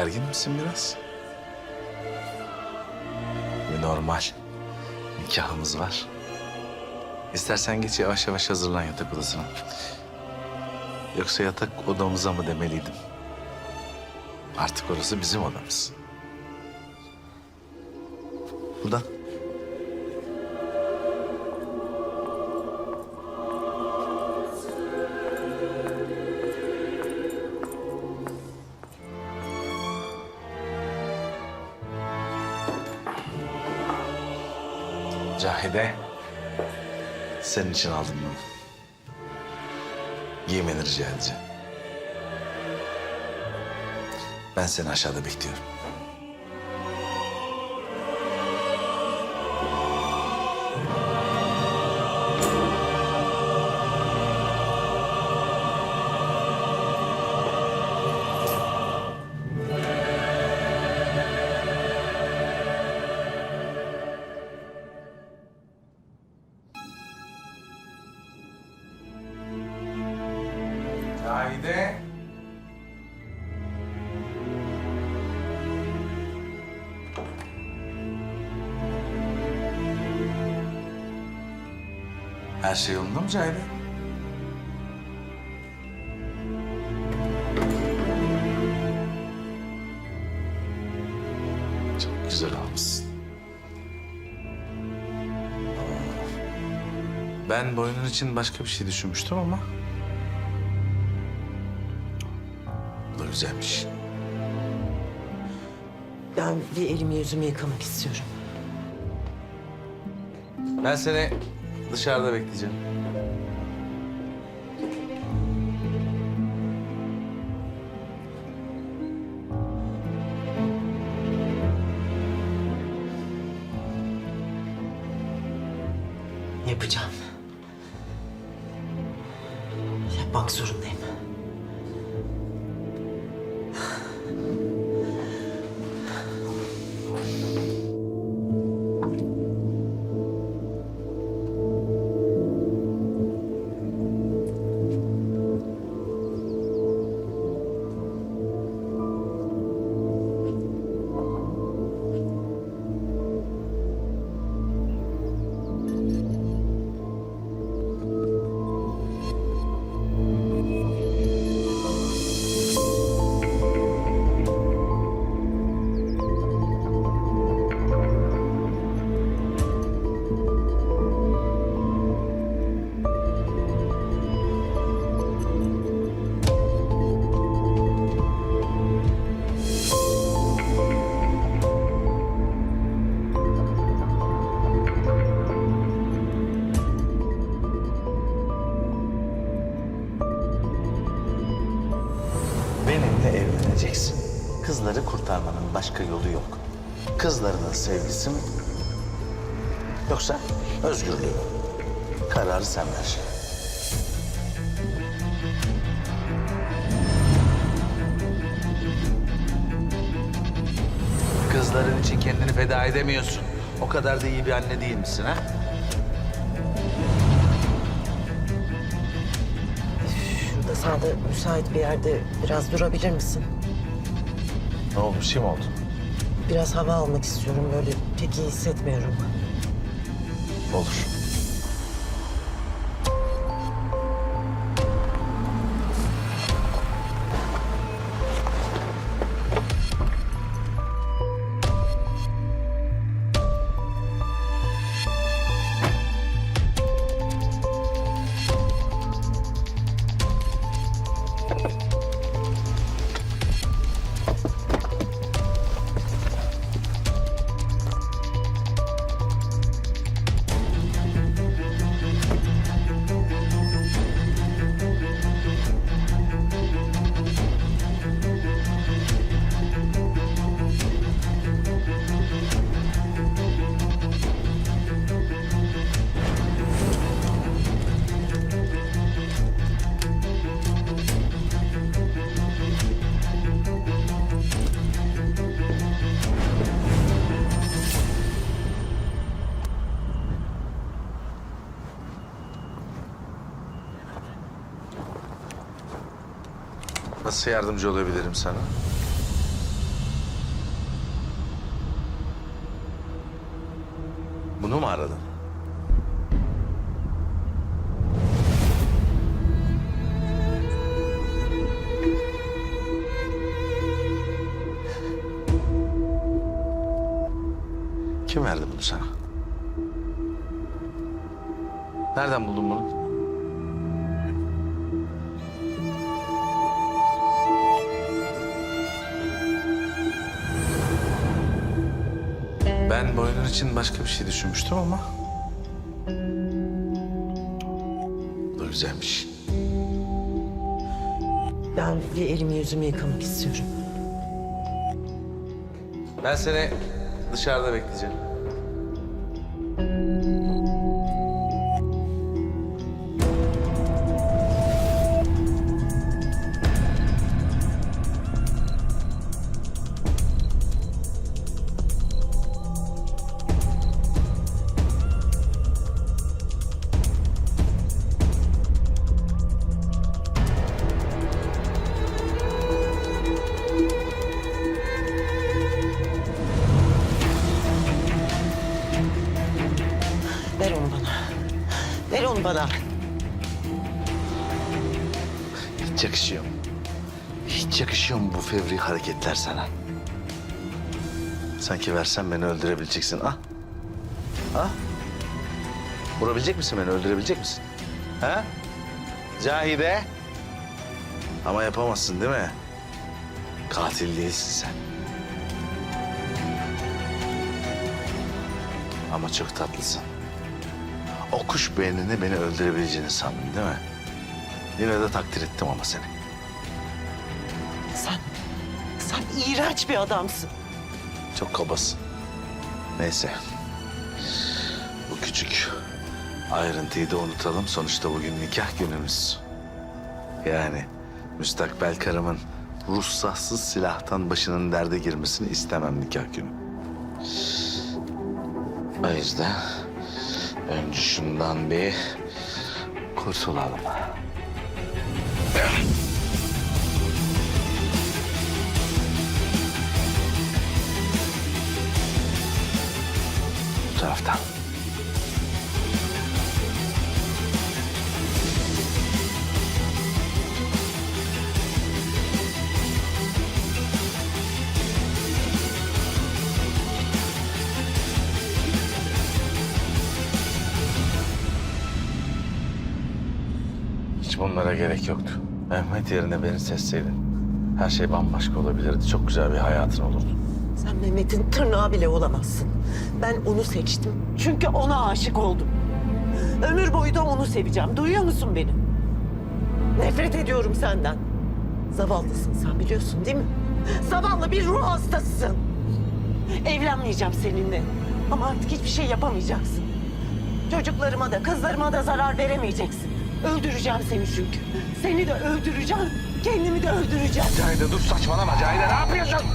Gergin misin biraz? Normal. Nikahımız var. İstersen geç yavaş yavaş hazırlan yatak odasına. Yoksa yatak odamıza mı demeliydim? Artık orası bizim odamız. Buradan. Cahide. Senin için aldım bunu. Giymeni rica edeceğim. Ben seni aşağıda bekliyorum. Cahide. Her şey yolunda mı Cahide? Çok güzel olmuşsun. Ben boynun için başka bir şey düşünmüştüm ama... güzelmiş. Ben bir elimi yüzümü yıkamak istiyorum. Ben seni dışarıda bekleyeceğim. Yapacağım. Başka yolu yok. Kızlarının sevgisi mi? Yoksa özgürlüğü mü? Kararı sen ver. Kızların için kendini feda edemiyorsun. O kadar da iyi bir anne değil misin ha? Şurada sağda müsait bir yerde biraz durabilir misin? Ne oldu? Bir şey mi oldu? Biraz hava almak istiyorum. Böyle pek iyi hissetmiyorum. Olur. Nasıl yardımcı olabilirim sana? Bunu mu aradın? Kim verdi bunu sana? Nereden buldun bunu? Ben boynun için başka bir şey düşünmüştüm ama... Bu da güzelmiş. Ben bir elimi yüzümü yıkamak istiyorum. Ben seni dışarıda bekleyeceğim. Bana. Hiç yakışıyor mu? Hiç yakışıyor mu bu fevri hareketler sana? Sanki versen beni öldürebileceksin. Ah. Ah. Vurabilecek misin beni? Öldürebilecek misin? Ha? Cahide. Ama yapamazsın değil mi? Katil değilsin sen. Ama çok tatlısın. O kuş beynine beni öldürebileceğini sandın değil mi? Yine de takdir ettim ama seni. Sen, sen iğrenç bir adamsın. Çok kabasın. Neyse. Bu küçük ayrıntıyı da unutalım. Sonuçta bugün nikah günümüz. Yani müstakbel karımın ruhsatsız silahtan başının derde girmesini istemem nikah günü. O yüzden önce şundan bir kurtulalım. Bu taraftan. Bunlara gerek yoktu. Mehmet yerine beni seçseydin her şey bambaşka olabilirdi. Çok güzel bir hayatın olurdu. Sen Mehmet'in tırnağı bile olamazsın. Ben onu seçtim. Çünkü ona aşık oldum. Ömür boyu da onu seveceğim. Duyuyor musun beni? Nefret ediyorum senden. Zavallısın sen biliyorsun değil mi? Zavallı bir ruh hastasısın. Evlenmeyeceğim seninle. Ama artık hiçbir şey yapamayacaksın. Çocuklarıma da kızlarıma da zarar veremeyeceksin. Öldüreceğim seni çünkü. Seni de öldüreceğim. Kendimi de öldüreceğim. Cahide dur saçmalama Cahide ne yapıyorsun?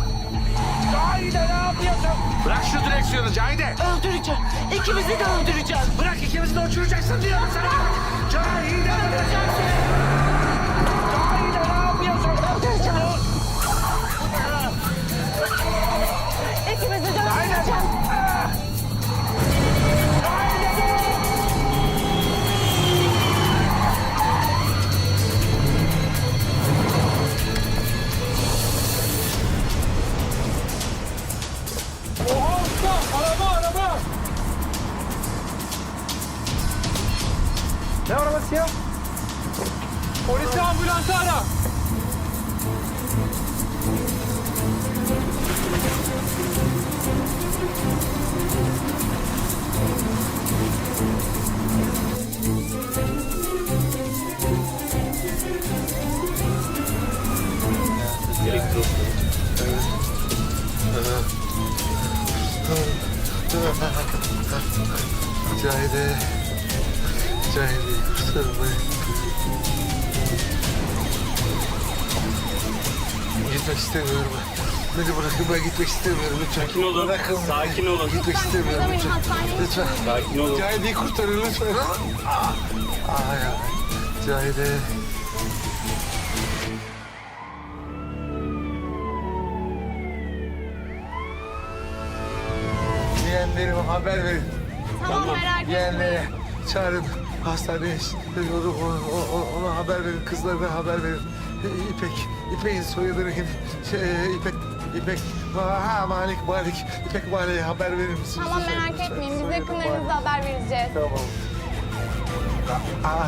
Cahide ne yapıyorsun? Bırak şu direksiyonu Cahide. Öldüreceğim. İkimizi de öldüreceğim. Bırak ikimizi de uçuracaksın diyorum sana. Cahide. Öldüreceğim seni. Haydi. Haydi. Sarılma. Gitmek istemiyorum. Beni bırakın ben gitmek istemiyorum lütfen. Sakin olun. Bırakın. Sakin olun. Gitmek istemiyorum lütfen. Lütfen. Sakin olun. Cahide'yi kurtarın lütfen. Ah, ah ya. Cahide. Yeğenlerime haber verin. Tamam, merak Yeğenlere etmeyin. çağırın. Hastaneye onu, onu, ona haber verin. Kızlarına haber verin. İpek, İpek'in soyadını? Şey, İpek, İpek, ha Malik, Malik. İpek Malik'e haber verir misiniz? Tamam merak etmeyin. Biz yakınlarınıza haber vereceğiz. Tamam. Aa,